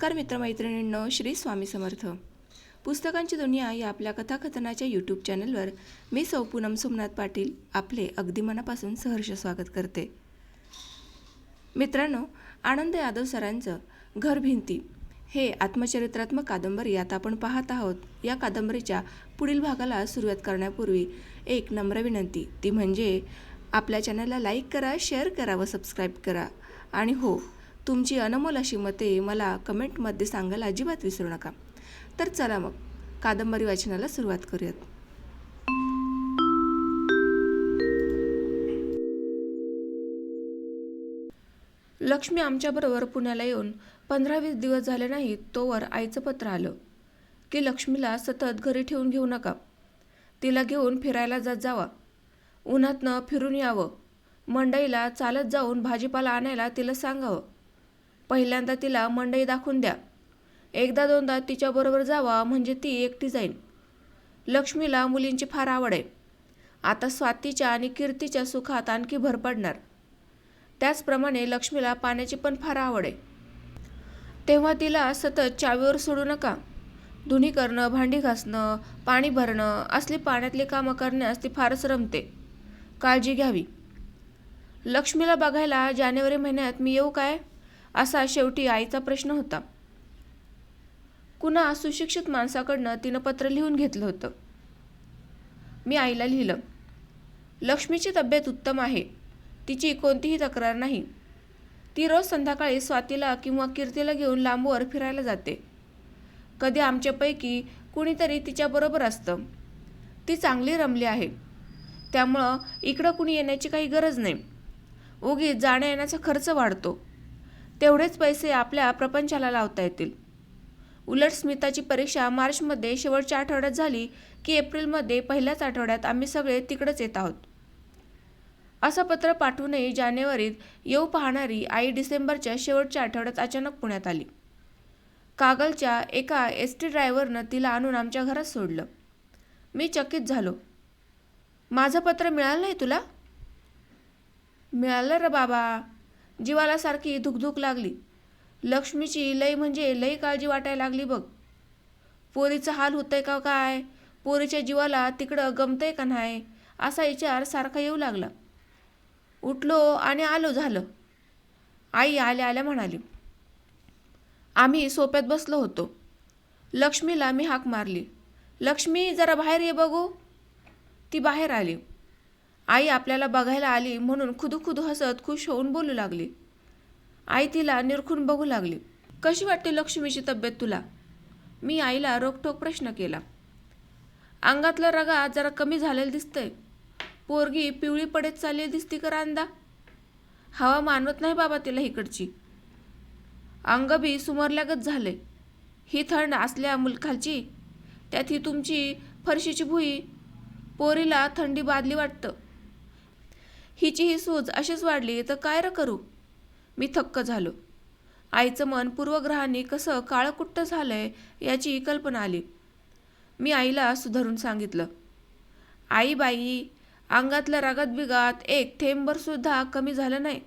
नमस्कार मित्रमैत्रिणींनो श्री स्वामी समर्थ. पुस्तकांची दुनिया या आपल्या कथाकथनाच्या यूट्यूब चॅनलवर मी सौ पूनम सोमनाथ पाटील आपले अगदी मनापासून सहर्ष स्वागत करते. मित्रांनो आनंद यादव सरांचं घर भिंती हे आत्मचरित्रात्मक कादंबरी आता आपण पाहत आहोत. या कादंबरीच्या पुढील भागाला सुरुवात करण्यापूर्वी एक नम्र विनंती. ती म्हणजे आपल्या चॅनलला लाईक करा शेअर करा व सबस्क्राईब करा. आणि हो तुमची अनमोल अशी मते मला कमेंटमध्ये सांगायला अजिबात विसरू नका. तर चला मग कादंबरी वाचनाला सुरुवात करूयात. लक्ष्मी आमच्याबरोबर पुण्याला येऊन पंधरा वीस दिवस झाले नाहीत तोवर आईचं पत्र आलं. की लक्ष्मीला सतत घरी ठेवून घेऊ नका. तिला घेऊन फिरायला जात जावा. उन्हातनं फिरून यावं. मंडईला चालत जाऊन भाजीपाला आणायला तिला सांगावं. पहिल्यांदा तिला मंडई दाखवून द्या. एकदा दोनदा तिच्याबरोबर जावा म्हणजे ती एकटी जाईन. लक्ष्मीला मुलींची फार आवड आहे. आता स्वातीच्या आणि कीर्तीच्या सुखात आणखी भर पडणार. त्याचप्रमाणे लक्ष्मीला पाण्याची पण फार आवड आहे. तेव्हा तिला सतत चावीवर सोडू नका. धुणी करणं भांडी घासणं पाणी भरणं असली पाण्यातली कामं करण्यास ती फारच रमते. काळजी घ्यावी. लक्ष्मीला बघायला जानेवारी महिन्यात मी येऊ काय? असा शेवटी आईचा प्रश्न होता. कुणा सुशिक्षित माणसाकडनं तिनं पत्र लिहून घेतलं होतं? मी आईला लिहिलं लक्ष्मीची तब्येत उत्तम आहे. तिची कोणतीही तक्रार नाही. ती रोज संध्याकाळी स्वातीला किंवा कीर्तीला घेऊन लांबवर फिरायला जाते. कधी आमच्यापैकी कुणीतरी तिच्याबरोबर असतं. ती चांगली रमली आहे. त्यामुळं इकडं कुणी येण्याची काही गरज नाही. उगीच जाण्या येण्याचा खर्च वाढतो. तेवढेच पैसे आपल्या प्रपंचाला लावता येतील. उलट स्मिताची परीक्षा मार्चमध्ये शेवटच्या आठवड्यात झाली की एप्रिलमध्ये पहिल्याच आठवड्यात आम्ही सगळे तिकडंच येत आहोत. असं पत्र पाठवूनही जानेवारीत येऊ पाहणारी आई डिसेंबरच्या शेवटच्या आठवड्यात अचानक पुण्यात आली. कागलच्या एका एस टी ड्रायव्हरनं तिला आणून आमच्या घरात सोडलं. मी चकित झालो. माझं पत्र मिळालं नाही तुला? मिळालं र बाबा. जीवाला सारखी धुकधुक लागली. लक्ष्मीची लई म्हणजे लई काळजी वाटायला लागली बघ. पोरीचं हाल होतंय का काय? पोरीच्या जीवाला तिकडं गमतंय का नाही? असा विचार सारखा येऊ लागला. उठलो आणि आलो झालं. आई आल्या आल्या म्हणाली आम्ही सोप्यात बसलो होतो. लक्ष्मीला मी हाक मारली. लक्ष्मी जरा बाहेर ये बघू. ती बाहेर आली. आई आपल्याला बघायला आली म्हणून खुदू हसत खुश होऊन बोलू लागली. आई तिला निरखून बघू लागली. कशी वाटते लक्ष्मीची तब्येत तुला? मी आईला रोखठोक प्रश्न केला. अंगातला रगा जरा कमी झालेलं दिसतंय. पोरगी पिवळी पडत चालली दिसती का रांदा? हवा मानवत नाही बाबा तिला इकडची. अंग बी सुमरल्यागत झाले. ही थंड असल्या मुलखालची त्यात ही तुमची फरशीची भुई पोरीला थंडी बादली वाटतं. हिची ही सूज अशीच वाढली तर काय र करू? मी थक्क झालो. आईचं मन पूर्वग्रहांनी कसं काळकुट्ट झालंय याची कल्पना आली. मी आईला सुधारून सांगितलं. आई बाई अंगातल्या रागात बिगात एक थेंबर सुद्धा कमी झालं नाही.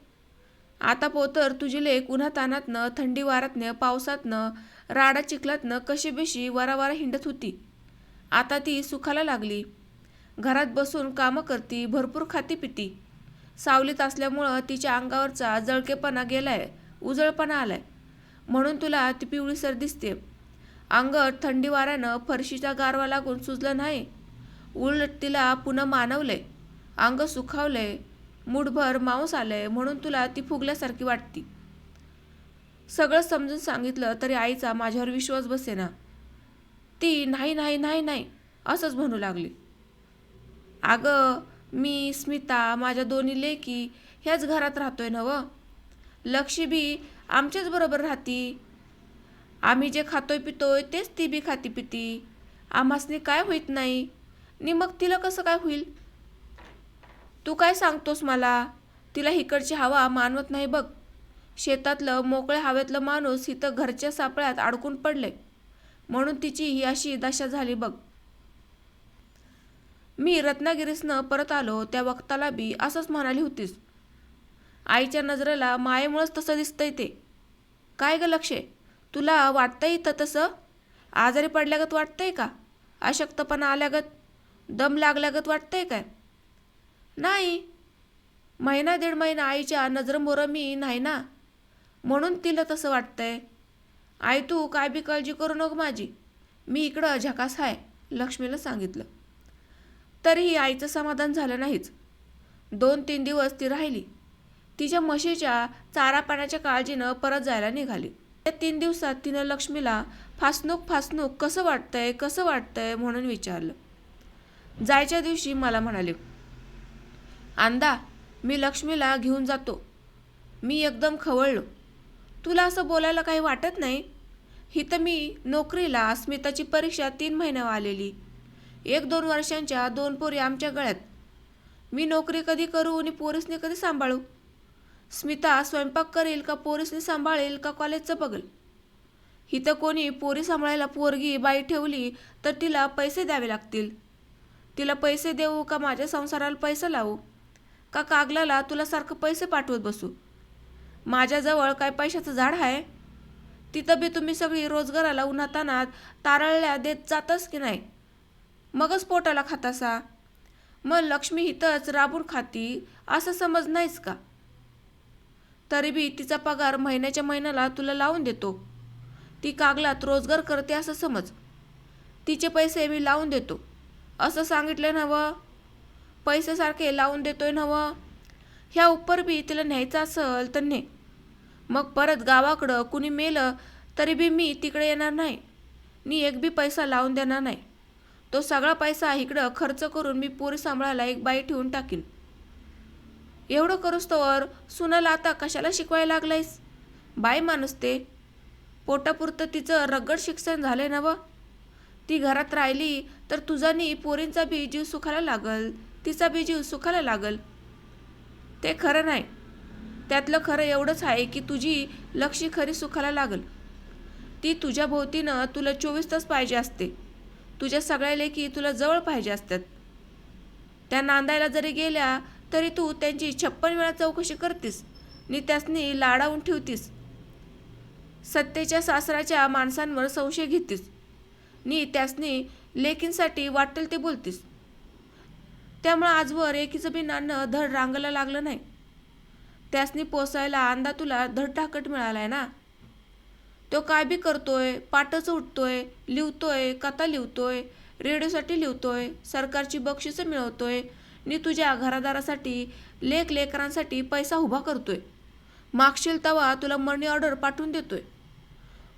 आता पोतर तुझी लेक उन्हा तानातनं थंडी वारातनं पावसातनं राडा चिखलातनं कशी बेशी वारावारा हिंडत होती. आता ती सुखाला लागली. घरात बसून कामं करती भरपूर खाती पिती. सावलीत असल्यामुळं तिच्या अंगावरचा जळकेपणा गेलाय उजळपणा आलाय. म्हणून तुला ती पिवळीसर दिसते. अंग थंडी वाऱ्यानं फरशीचा गारवा लागून सुजलं नाही. उलट तिला पुन्हा मानवलंय. अंग सुखावलंय मुठभर मांस आलंय म्हणून तुला ती फुगल्यासारखी वाटती. सगळं समजून सांगितलं तरी आईचा माझ्यावर विश्वास बसेना. ती नाही नाही नाही नाही असंच म्हणू लागली. अगं मी स्मिता माझ्या दोन्ही लेकी ह्याच घरात राहतोय ना लक्ष्मी बी आमच्याच बरोबर राहती. आम्ही जे खातोय पितोय तेच ती बी खाती पिती. आम्हासनी काय होईत नाही. नि मग तिला कसं काय होईल? तू काय सांगतोस मला? तिला हिकडची हवा मानवत नाही बघ. शेतातलं मोकळ्या हवेतलं माणूस इथं घरच्या सापळ्यात अडकून पडले म्हणून तिची ही अशी दशा झाली बघ. मी रत्नागिरीसनं परत आलो त्या वक्ताला बी असंच म्हणाली होतीस. आईच्या नजरेला मायेमुळंच तसं दिसतंय ते. काय गं लक्षे तुला वाटतं इथं तसं? आजारी पडल्यागत वाटतंय का? अशक्तपणा आल्यागत दम लागल्यागत वाटतंय काय? नाही. महिना दीड महिना आईच्या नजरमोरं मी नाही ना? म्हणून तिला तसं वाटतंय. आई तू काय बी काळजी करू नको माझी. मी इकडं झकास आहे लक्ष्मीला सांगितलं. तरीही आईचं समाधान झालं नाहीच. दोन तीन दिवस ती राहिली. तिच्या म्हशीच्या चारा पाण्याच्या काळजीनं परत जायला निघाली. त्या तीन दिवसात तिनं लक्ष्मीला फासणूक फासणूक कसं वाटतंय कसं वाटतंय म्हणून विचारलं. जायच्या दिवशी मला म्हणाले आंदा मी लक्ष्मीला घेऊन जातो. मी एकदम खवळलो. तुला असं बोलायला काही वाटत नाही? ही तर मी नोकरीला अस्मिताची परीक्षा तीन महिन्यावर आलेली. एक दोन वर्षांच्या दोन पोरी आमच्या गळ्यात. मी नोकरी कधी करू आणि पोरीसने कधी सांभाळू? स्मिता स्वयंपाक करेल का पोरीसने सांभाळेल का कॉलेजचं बघल? हिथं कोणी पोरी सांभाळायला पोरगी बाई ठेवली तर तिला पैसे द्यावे लागतील. तिला पैसे देऊ का माझ्या संसाराला पैसे लावू? का कागलाला तुला सारखं पैसे पाठवत बसू? माझ्याजवळ काय पैशाचं झाड आहे? तिथं बी तुम्ही सगळी रोजगाराला उन्हातानात तारळल्या देत जातच की नाही? मगच पोटाला खातासा? मग लक्ष्मी हिथंच राबून खाती असं समज नाहीच का? तरी बी तिचा पगार महिन्याच्या महिन्याला तुला लावून देतो. ती कागलात रोजगार करते असं समज. तिचे पैसे मी लावून देतो. असं सांगितलं नवं पैसेसारखे लावून देतोय नवं ह्या उपर बी तिला न्यायचं असेल तर ने मग परत गावाकडं कुणी मेलं तरी बी मी तिकडे येणार नाही. मी एक बी पैसा लावून देणार नाही. तो सगळा पैसा इकडं खर्च करून मी पोरी सांभाळायला एक बाई ठेवून टाकीन. एवढं करूस तोवर सुनाला आता कशाला शिकवायला लागलायस? बाई माणूस ते. पोटापुरतं तिचं रगड शिक्षण झालंय ना व ती घरात राहिली तर तुझानी पोरींचा बी जीव सुखायला लागल तिचा बी जीव सुखायला लागल. ते खरं नाही. त्यातलं खरं एवढंच आहे की तुझी लक्षी खरी सुखायला लागल. ती तुझ्या भोवतीनं तुला चोवीस तास पाहिजे असते. तुझ्या सगळ्या लेखी तुला जवळ पाहिजे असतात. त्या नांदायला जरी गेल्या तरी तू त्यांची छप्पन वेळा चौकशी करतीस. नि त्यासनी लाडावून ठेवतीस. सत्तेच्या सासराच्या माणसांवर संशय घेतीस. नि त्यासनी लेकींसाठी वाटेल ते बोलतीस. त्यामुळं आजवर एकीचं बी नाणं धड रांगायला लागलं नाही. त्यासनी पोसायला अंदा तुला धड टाकट मिळालाय ना? तो काय बी करतोय पाठच उठतोय लिवतोय कथा लिवतोय रेडिओसाठी लिवतोय सरकारची बक्षिसं मिळवतोय नि तुझ्या घरादारासाठी लेख लेकरांसाठी पैसा उभा करतोय. मागशील तवा तुला मनी ऑर्डर पाठवून देतोय.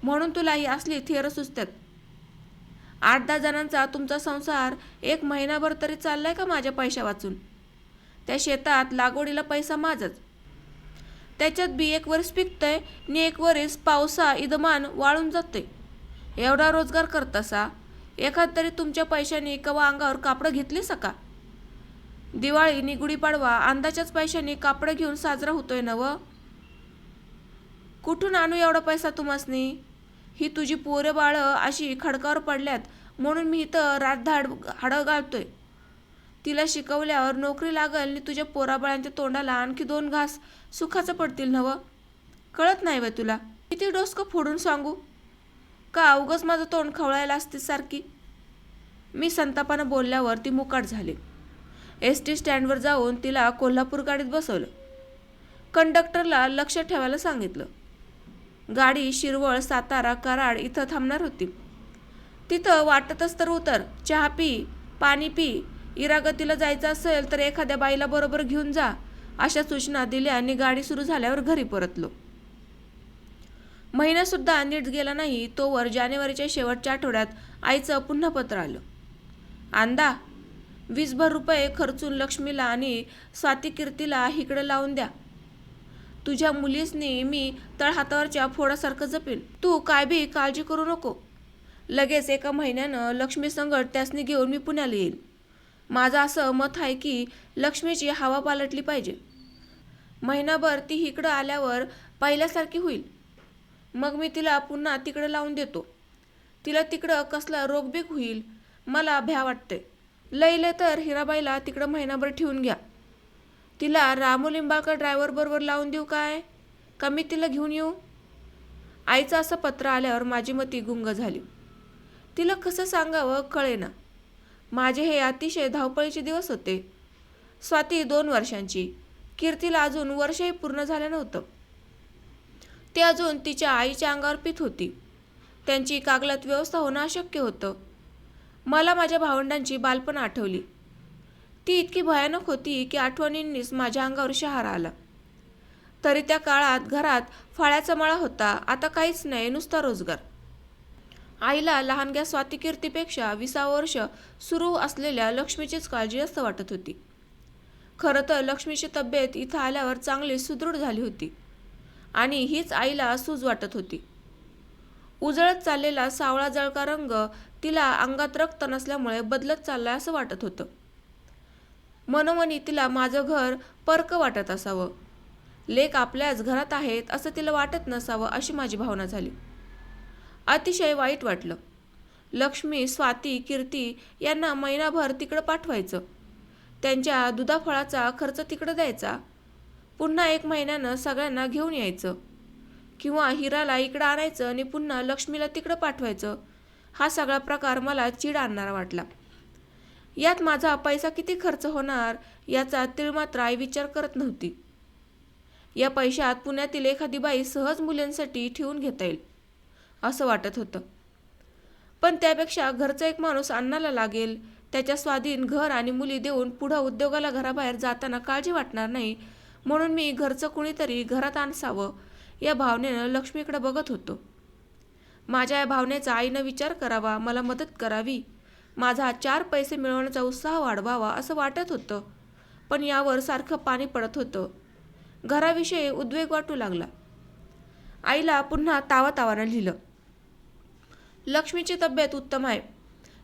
म्हणून तुला ही असली थिअर सुचतात आठ दहा जणांचा तुमचा संसार एक महिनाभर तरी चाललाय का माझ्या पैशा वाचून त्या शेतात लागवडीला पैसा माझाच. त्याच्यात बी एक वरीस पिकतंय नि एक वरीस पावसा इदमान वाळून जाते एवढा रोजगार करतासा? एखाद तरी तुमच्या पैशाने कवा अंगावर कापडं घेतली सका दिवाळी नि गुढीपाडवा अंदाच्याच पैशाने कापडं घेऊन साजरा होतोय नव? कुठून आणू एवढा पैसा तुम्हासनी? ही तुझी पोरं बाळं अशी खडकावर पडल्यात म्हणून मी इथं रातधाड हाडं घालतोय. तिला शिकवल्यावर नोकरी लागल आणि तुझ्या पोराबाळांच्या तोंडाला आणखी दोन घास सुखाचं पडतील नवं. कळत नाही व तुला. किती डोसकं फोडून सांगू? का उगच माझं तोंड खवळायला असते सारखी? मी संतापानं बोलल्यावर ती मुकाट झाली. एस टी स्टँडवर जाऊन तिला कोल्हापूर गाडीत बसवलं. कंडक्टरला लक्ष ठेवायला सांगितलं. गाडी शिरवळ सातारा कराड इथं थांबणार होती. तिथं वाटतच तर उतर. चहा पी पाणी पी इरागतीला जायचं असेल तर एखाद्या बाईला बरोबर घेऊन जा अशा सूचना दिल्या आणि गाडी सुरू झाल्यावर घरी परतलो. महिनासुद्धा नीट गेला नाही तोवर जानेवारीच्या शेवटच्या आठवड्यात आईचं पुन्हा पत्र आलं. आंदा वीसभर रुपये खर्चून लक्ष्मीला आणि स्वाती कीर्तीला इकडं लावून द्या. तुझ्या मुलीसनी मी तळहातावरच्या फोडासारखं जपेल तू काय बी काळजी करू नको. लगेच एका महिन्यानं लक्ष्मी संगट त्यासनी घेऊन मी पुण्याला येईल माझं असं मत आहे की लक्ष्मीची हवा पालटली पाहिजे. महिनाभर ती इकडं आल्यावर पहिल्यासारखी होईल. मग मी तिला पुन्हा तिकडं लावून देतो. तिला तिकडं कसला रोगबीक होईल मला भ्या वाटते लईले तर हिराबाईला तिकडं महिनाभर ठेवून घ्या. तिला रामू लिंबाळकर ड्रायव्हर बरोबर लावून देऊ काय? का मी तिला घेऊन येऊ? आईचं असं पत्र आल्यावर माझी मती गुंग झाली. तिला कसं सांगावं कळेना. माझे हे अतिशय धावपळीचे दिवस होते. स्वाती दोन वर्षांची. कीर्तीला अजून वर्षही पूर्ण झालं नव्हतं. ते अजून तिच्या आईच्या अंगावर पित होती. त्यांची कागलात व्यवस्था होणं अशक्य होतं. मला माझ्या भावंडांची बालपण आठवली. ती इतकी भयानक होती की आठवणींनीच माझ्या अंगावर शहार आला. तरी त्या काळात घरात फळ्याचा मळा होता. आता काहीच नाही नुसता रोजगार. आईला लहानग्या स्वातिकीर्तीपेक्षा विसा वर्ष सुरू असलेल्या लक्ष्मीचीच काळजी जास्त वाटत होती. खरं तर लक्ष्मीची तब्येत इथं आल्यावर चांगली सुदृढ झाली होती आणि हीच आईला सूज वाटत होती. उजळत चाललेला सावळा जळका रंग तिला अंगात रक्त नसल्यामुळे बदलत चाललाय असं वाटत होतं. मनोमनी तिला माझं घर परक वाटत असावं. लेक आपल्याच घरात आहेत असं तिला वाटत नसावं अशी माझी भावना झाली. अतिशय वाईट वाटलं. लक्ष्मी स्वाती कीर्ती यांना महिनाभर तिकडं पाठवायचं. त्यांच्या दुधाफळाचा खर्च तिकडं द्यायचा. पुन्हा एक महिन्यानं सगळ्यांना घेऊन यायचं. किंवा हिराला इकडं आणायचं आणि पुन्हा लक्ष्मीला तिकडं पाठवायचं. हा सगळा प्रकार मला चीड आणणारा वाटला. यात माझा पैसा किती खर्च होणार याचा तिळमात्र आई विचार करत नव्हती. या पैशात पुण्यातील एखादी बाई सहज मुलींसाठी ठेवून घेता येईल. असं वाटत होतं. पण त्यापेक्षा घरचा एक माणूस अन्नाला लागेल त्याच्या स्वाधीन घर आणि मुली देऊन पुढं उद्योगाला घराबाहेर जाताना काळजी वाटणार नाही म्हणून मी घरचं कुणीतरी घरात आणसावं या भावनेनं लक्ष्मीकडे बघत होतो. माझ्या या भावनेचा आईनं विचार करावा मला मदत करावी माझा चार पैसे मिळवण्याचा उत्साह वाढवावा असं वाटत होतं. पण यावर सारखं पाणी पडत होतं. घराविषयी उद्वेग वाटू लागला. आईला पुन्हा तावातावानं लिहिलं. लक्ष्मीची तब्येत उत्तम आहे.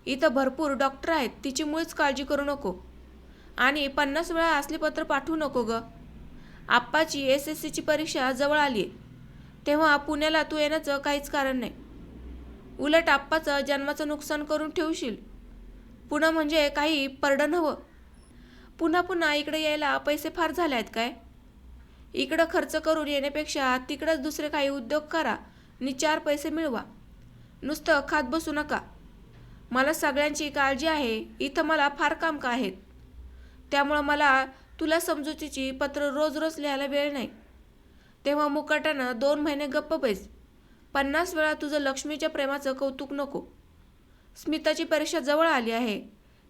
इथं भरपूर डॉक्टर आहेत तिची मुळीच काळजी करू नको. आणि पन्नास वेळा असले पत्र पाठवू नको ग. आप्पाची एस एस सीची परीक्षा जवळ आली आहे तेव्हा पुण्याला तू येण्याचं काहीच कारण नाही. उलट आप्पाचं जन्माचं नुकसान करून ठेवशील. पुन्हा म्हणजे काही परडण हवं. पुन्हा पुन्हा इकडे यायला पैसे फार झाले आहेत काय? इकडं खर्च करून येण्यापेक्षा तिकडंच दुसरे काही उद्योग करा. आणि चार पैसे मिळवा. नुसतं खात बसू नका. मला सगळ्यांची काळजी आहे. इथं मला फार काम का आहेत? त्यामुळं मला तुला समजुतीची पत्र रोज रोज लिहायला वेळ नाही. तेव्हा मुकाट्यानं दोन महिने गप्प बैस. पन्नास वेळा तुझं लक्ष्मीच्या प्रेमाचं कौतुक नको. स्मिताची परीक्षा जवळ आली आहे.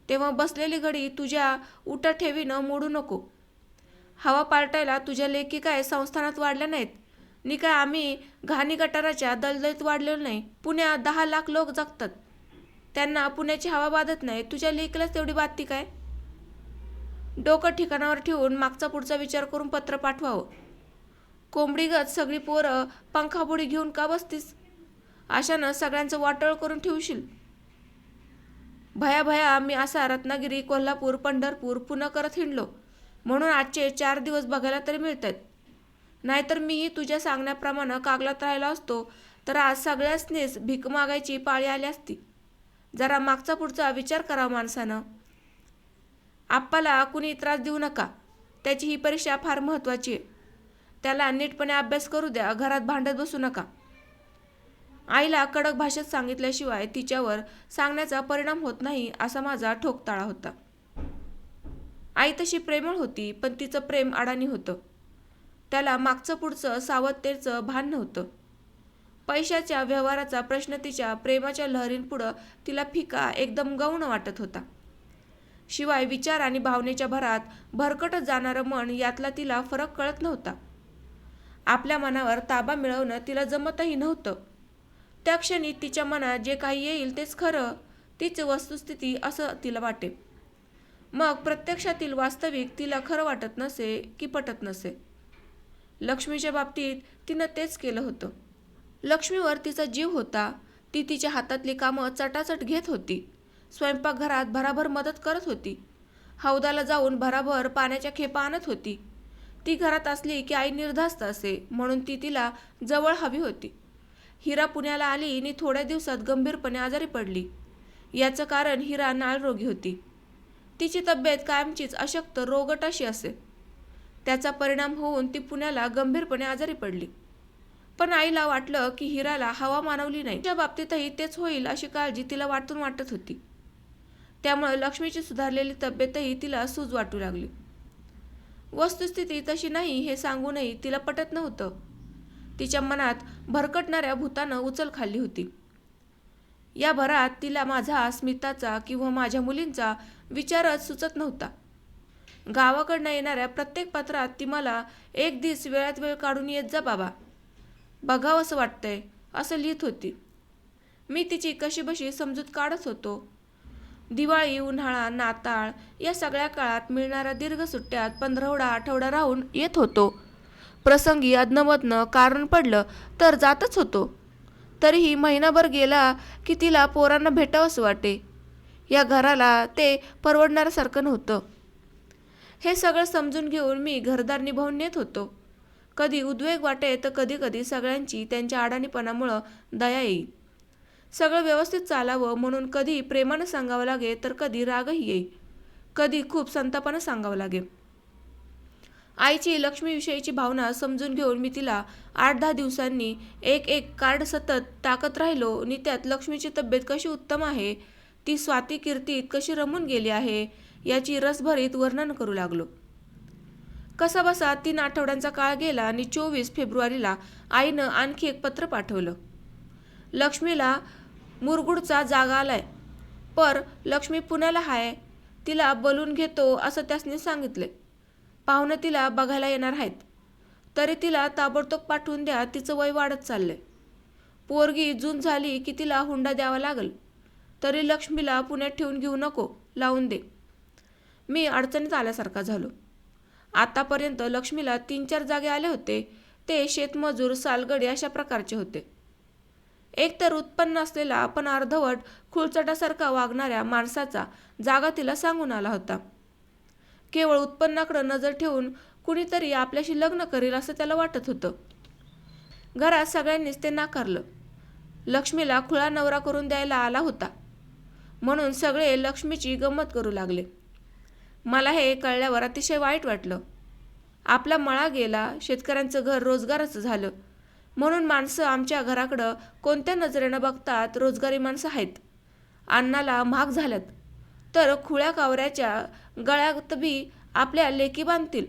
तेव्हा बसलेली घडी तुझ्या उठा ठेवीनं मोडू नको. हवा पालटायला तुझ्या लेखी काय संस्थानात वाढल्या नाहीत? नि काय आम्ही घाणी गटाराच्या दलदलीत वाढलेलो नाही. पुण्यात दहा लाख लोक जगतात. त्यांना पुण्याची हवा बाधत नाही. तुझ्या लेखीलाच तेवढी बाधती काय? डोकं ठिकाणावर ठेवून मागचा पुढचा विचार करून पत्र पाठवावं. कोंबडीगत सगळी पोरं पंखाबुडी घेऊन का बसतीस? अशानं सगळ्यांचं वाटळ करून ठेवशील? भया भया मी असा रत्नागिरी कोल्हापूर पंढरपूर पुन्हा करत हिंडलो. म्हणून आजचे चार दिवस बघायला तरी मिळत आहेत नाहीतर मीही तुझ्या सांगण्याप्रमाणे कागलात राहिला असतो तर आज सगळ्यासनीच भीक मागायची पाळी आली असती. जरा मागचा पुढचा विचार करा माणसानं. आप्पाला कुणी त्रास देऊ नका. त्याची ही परीक्षा फार महत्त्वाची आहे. त्याला नीटपणे अभ्यास करू द्या घरात भांडत बसू नका. आईला कडक भाषेत सांगितल्याशिवाय तिच्यावर सांगण्याचा परिणाम होत नाही असा माझा ठोकताळा होता. आई तशी प्रेमळ होती पण तिचं प्रेम अडाणी होतं. त्याला मागचं पुढचं सावधतेचं भान नव्हतं. पैशाच्या व्यवहाराचा प्रश्न तिच्या प्रेमाच्या लहरींपुढं तिला फिका एकदम गौण वाटत होता. शिवाय विचार आणि भावनेच्या भरात भरकटत जाणारं मन यातला तिला फरक कळत नव्हता. आपल्या मनावर ताबा मिळवणं तिला जमतही नव्हतं. त्या क्षणी तिच्या मनात जे काही येईल तेच खरं तीच वस्तुस्थिती असं तिला वाटे. मग प्रत्यक्षातील वास्तविक तिला खरं वाटत नसे की पटत नसे. लक्ष्मीच्या बाबतीत तिनं तेच केलं होतं. लक्ष्मीवर तिचा जीव होता ती तिच्या हातातली कामं चटाचट घेत होती. स्वयंपाकघरात भराभर मदत करत होती. हौदाला जाऊन भराभर पाण्याच्या खेपा आणत होती. ती घरात असली की आई निर्धास्त असे म्हणून ती तिला जवळ हवी होती. हिरा पुण्याला आली आणि थोड्या दिवसात गंभीरपणे आजारी पडली. याचं कारण हिरा नाळरोगी होती. तिची तब्येत कायमचीच अशक्त रोगट अशी असे. त्याचा परिणाम होऊन ती पुण्याला गंभीरपणे आजारी पडली. पण आईला वाटलं की हिराला हवा मानवली नाही. त्या बाबतीतही तेच होईल अशी काळजी तिला वाटून वाटत होती. त्यामुळे लक्ष्मीची सुधारलेली तब्येतही तिला सूज वाटू लागली. वस्तुस्थिती तशी नाही हे सांगूनही तिला पटत नव्हतं. तिच्या मनात भरकटणाऱ्या भूतानं उचल खाल्ली होती. या भरात तिला माझा स्मिताचा किंवा माझ्या मुलींचा विचारच सुचत नव्हता. गावाकडनं येणाऱ्या प्रत्येक पत्रात ती मला एक दिवस वेळात वेळ काढून येत जा बाबा. बघावं असं वाटतंय असं लिहित होती. मी तिची कशीबशी समजूत काढत होतो. दिवाळी उन्हाळा नाताळ या सगळ्या काळात मिळणाऱ्या दीर्घ सुट्ट्यात पंधरवडा आठवडा राहून येत होतो. प्रसंगी अदनमधनं कारण पडलं तर जातच होतो. तरीही महिनाभर गेला की तिला पोरांना भेटावंसं वाटे. या घराला ते परवडणाऱ्यासारखं नव्हतं. हे सगळं समजून घेऊन मी घरदार निभावून नेत होतो. कधी उद्वेग वाटे तर कधी कधी सगळ्यांची त्यांच्या आडाणीपणामुळं दया येई सगळं व्यवस्थित चालावं म्हणून कधी प्रेमानं सांगावं लागे तर कधी रागही येई कधी खूप संतापानं सांगावं लागे. आईची लक्ष्मीविषयीची भावना समजून घेऊन मी तिला आठ दहा दिवसांनी एक एक कार्ड सतत टाकत राहिलो. आणि त्यात लक्ष्मीची तब्येत कशी उत्तम आहे? ती स्वाती कीर्तीत कशी रमून गेली आहे? याची रसभरीत वर्णन करू लागलो. कसाबसा तीन आठवड्यांचा काळ गेला आणि चोवीस फेब्रुवारीला आईनं आणखी एक पत्र पाठवलं. लक्ष्मीला मुरगुडचा जागा आलाय. पर लक्ष्मी पुण्याला हाय. तिला बोलून घेतो असं त्यासनी सांगितले पाहुणे तिला बघायला येणार आहेत. तरी तिला ताबडतोब पाठवून द्या तिचं वय वाढत चाललंय. पोरगी जून झाली की तिला हुंडा द्यावा लागल. तरी लक्ष्मीला पुण्यात ठेवून घेऊ नको लावून दे. मी अडचणीत आल्यासारखा झालो. आतापर्यंत लक्ष्मीला तीन चार जागे आले होते ते शेतमजूर सालगडी अशा प्रकारचे होते. एकतर उत्पन्न असलेला पण अर्धवट खुळचटासारखा वागणाऱ्या माणसाचा जागा तिला सांगून आला होता. केवळ उत्पन्नाकडं नजर ठेवून कुणीतरी आपल्याशी लग्न करेल असं त्याला वाटत होतं. घरात सगळ्यांनीच ते नाकारलं. लक्ष्मीला खुळा नवरा करून द्यायला आला होता. म्हणून सगळे लक्ष्मीची गंमत करू लागले. मला हे कळल्यावर अतिशय वाईट वाटलं. आपला मळा गेला शेतकऱ्यांचं घर रोजगाराचं झालं. म्हणून माणसं आमच्या घराकडं कोणत्या नजरेनं बघतात रोजगारी माणसं आहेत. अन्नाला महाग झाल्यात. तर खुळ्या कावऱ्याच्या गळ्यात बी आपल्या लेकी बांधतील.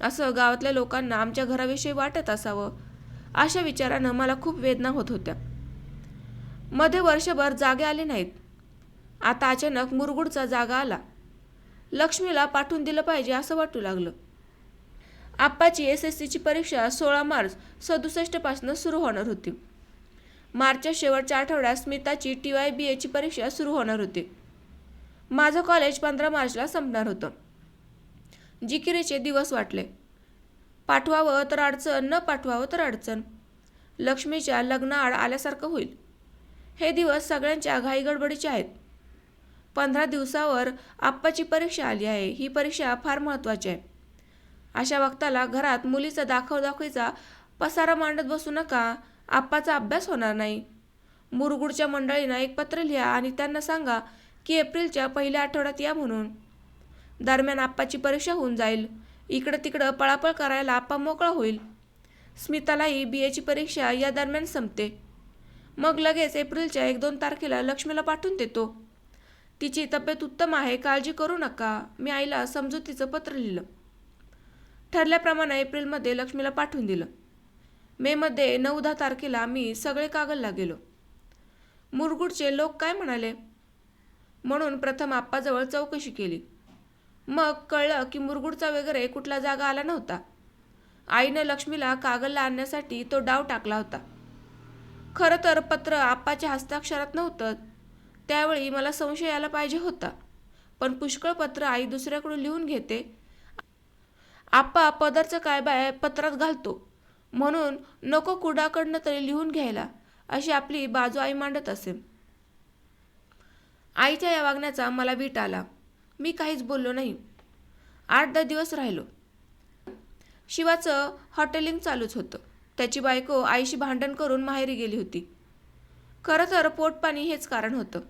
असं गावातल्या लोकांना आमच्या घराविषयी वाटत असावं अशा विचारानं मला खूप वेदना होत होत्या. मध्ये वर्षभर जागे आले नाहीत. आता अचानक मुरगुडचा जागा आला. लक्ष्मीला पाठवून दिलं पाहिजे असं वाटू लागलं. आप्पाची एस एस सीची परीक्षा सोळा मार्च सदुसष्टपासून सुरू होणार होती. मार्चच्या शेवटच्या आठवड्यात स्मिताची टी वाय बी एची परीक्षा सुरू होणार होती. माझं कॉलेज पंधरा मार्चला संपणार होतं. जिकिरीचे दिवस वाटले. पाठवावं तर अडचण न पाठवावं तर अडचण. लक्ष्मीच्या लग्नाआड आल्यासारखं होईल. हे दिवस सगळ्यांच्या घाईगडबडीचे आहेत. पंधरा दिवसावर आप्पाची परीक्षा आली आहे. ही परीक्षा फार महत्त्वाची आहे. अशा वक्ताला घरात मुलीचा दाखव दाखवीचा पसारा मांडत बसू नका. आप्पाचा अभ्यास होणार नाही. मुरगुडच्या मंडळींना एक पत्र लिहा आणि त्यांना सांगा की एप्रिलच्या पहिल्या आठवड्यात या म्हणून. दरम्यान आप्पाची परीक्षा होऊन जाईल. इकडं तिकडं पळापळ करायला आप्पा मोकळा होईल. स्मितालाही बी एची परीक्षा या दरम्यान संपते. मग लगेच एप्रिलच्या एक दोन तारखेला लक्ष्मीला पाठवून देतो. तिची तब्येत उत्तम आहे काळजी करू नका. मी आईला समजुतीचं पत्र लिहिलं. ठरल्याप्रमाणे एप्रिलमध्ये लक्ष्मीला पाठवून दिलं. मेमध्ये नऊ दहा तारखेला मी सगळे कागलला गेलो मुरगुडचे लोक काय म्हणाले? म्हणून प्रथम आप्पाजवळ चौकशी केली. मग कळलं की मुरगुडचा वगैरे कुठला जागा आला नव्हता. आईनं लक्ष्मीला कागलला आणण्यासाठी तो डाव टाकला होता. खरं तर पत्र आप्पाच्या हस्ताक्षरात नव्हतं. त्यावेळी मला संशय यायला पाहिजे होता. पण पुष्कळ पत्र आई दुसऱ्याकडून लिहून घेते. आप्पा पदरचं काय बाय पत्रात घालतो. म्हणून नको कुडाकडनं तरी लिहून घ्यायला अशी आपली बाजू आई मांडत असे. आईच्या या वागण्याचा मला वीट आला. मी काहीच बोललो नाही. आठ दहा दिवस राहिलो. शिवाचं हॉटेलिंग चालूच होतं. त्याची बायको आईशी भांडण करून माहेरी गेली होती. खरं तर पोटपाणी हेच कारण होतं.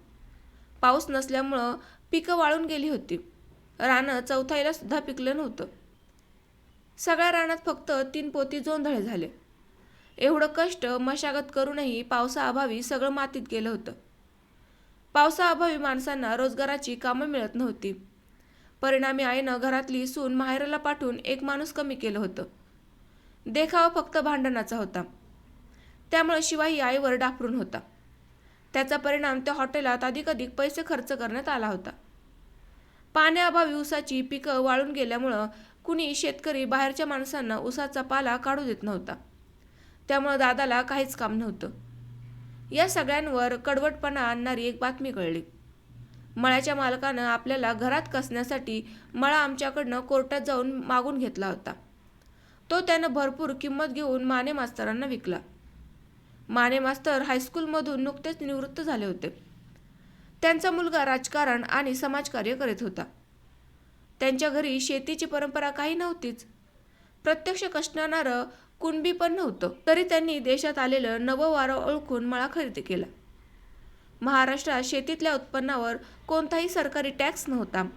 पाऊस नसल्यामुळं पिकं वाळून गेली होती. रानं चौथाईला सुद्धा पिकलं नव्हतं. सगळ्या रानात फक्त तीन पोती जोंधळे झाले. एवढं कष्ट मशागत करूनही पावसाअभावी सगळं मातीत गेलं होतं. पावसाअभावी माणसांना रोजगाराची कामं मिळत नव्हती. परिणामी आईनं घरातली सून माहेराला पाठवून एक माणूस कमी केलं होतं. देखावा फक्त भांडणाचा होता. त्यामुळे शिवाही आईवर डाफरून होता. त्याचा परिणाम त्या हॉटेलात अधिक पैसे खर्च करण्यात आला होता. पाण्याअभावी ऊसाची पिकं वाळून गेल्यामुळं कुणी शेतकरी बाहेरच्या माणसांना ऊसाचा पाला काढू देत नव्हता. त्यामुळं दादाला काहीच काम नव्हतं. या सगळ्यांवर कडवटपणा आणणारी एक बातमी कळली. मळ्याच्या मालकानं आपल्याला घरात कसण्यासाठी मळा आमच्याकडनं कोर्टात जाऊन मागून घेतला होता. तो त्यानं भरपूर किंमत घेऊन माने मास्तरांना विकला. माने मास्तर हायस्कूलमधून नुकतेच निवृत्त झाले होते. त्यांचा मुलगा राजकारण आणि समाजकार्य करीत होता. त्यांच्या घरी शेतीची परंपरा काही नव्हतीच. प्रत्यक्ष कष्टणारं कुणबी पण नव्हतं. तरी त्यांनी देशात आलेलं नवं वारं ओळखून मळा खरेदी केला. महाराष्ट्रात शेतीतल्या उत्पन्नावर कोणताही सरकारी टॅक्स नव्हता.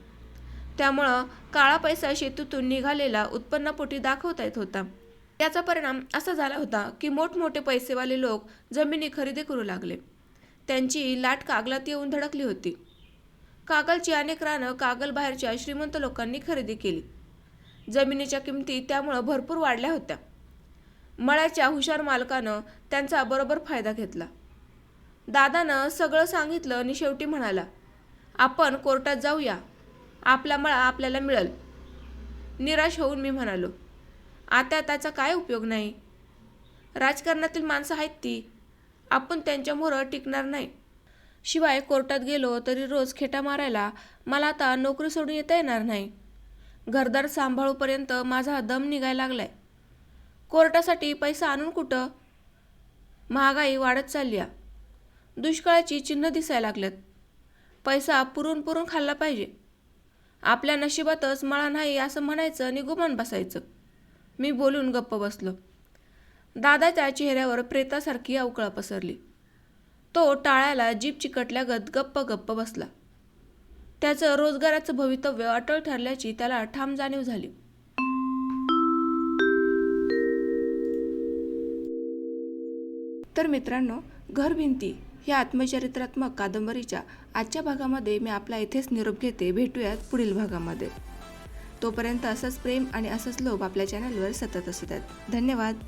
त्यामुळं काळा पैसा शेतीतून निघालेला उत्पन्नापोटी दाखवता येत होता. याचा परिणाम असा झाला होता की मोठमोठे पैसेवाले लोक जमिनी खरेदी करू लागले. त्यांची लाट कागलात येऊन धडकली होती. कागलची अनेक रानं कागल बाहेरच्या श्रीमंत लोकांनी खरेदी केली. जमिनीच्या किमती त्यामुळं भरपूर वाढल्या होत्या. मळ्याच्या हुशार मालकानं त्यांचा बरोबर फायदा घेतला. दादानं सगळं सांगितलं आणि शेवटी म्हणाला आपण कोर्टात जाऊया. आपला मळा आपल्याला मिळेल. निराश होऊन मी म्हणालो आता त्याचा काय उपयोग नाही? राजकारणातील माणसं आहेत ती. आपण त्यांच्यामोर टिकणार नाही. शिवाय कोर्टात गेलो तरी रोज खेटा मारायला मला आता नोकरी सोडून येता येणार नाही. घरदार सांभाळूपर्यंत माझा दम निघायला लागलाय. कोर्टासाठी पैसा आणून कुठं? महागाई वाढत चालली आहे. दुष्काळाची चिन्ह दिसायला लागल्यात. पैसा पुरून पुरून खाल्ला पाहिजे. आपल्या नशिबातच मळा नाही असं म्हणायचं आणि गुमान बसायचं. मी बोलून गप्प बसलो. दादाच्या चेहऱ्यावर प्रेतासारखी अवकळा पसरली. तो टाळ्याला जीप चिकटल्यागत गप्प गप्प बसला. त्याचं रोजगाराचं भवितव्य अटळ ठरल्याची त्याला ठाम जाणीव झाली. तर मित्रांनो घरभिंती या आत्मचरित्रात्मक कादंबरीच्या आजच्या भागामध्ये मी आपला इथेच निरोप घेते. भेटूयात पुढील भागामध्ये. तोपर्यंत असंच प्रेम आणि असंच लोभ आपल्या चॅनलवर सतत असू द्यात. धन्यवाद.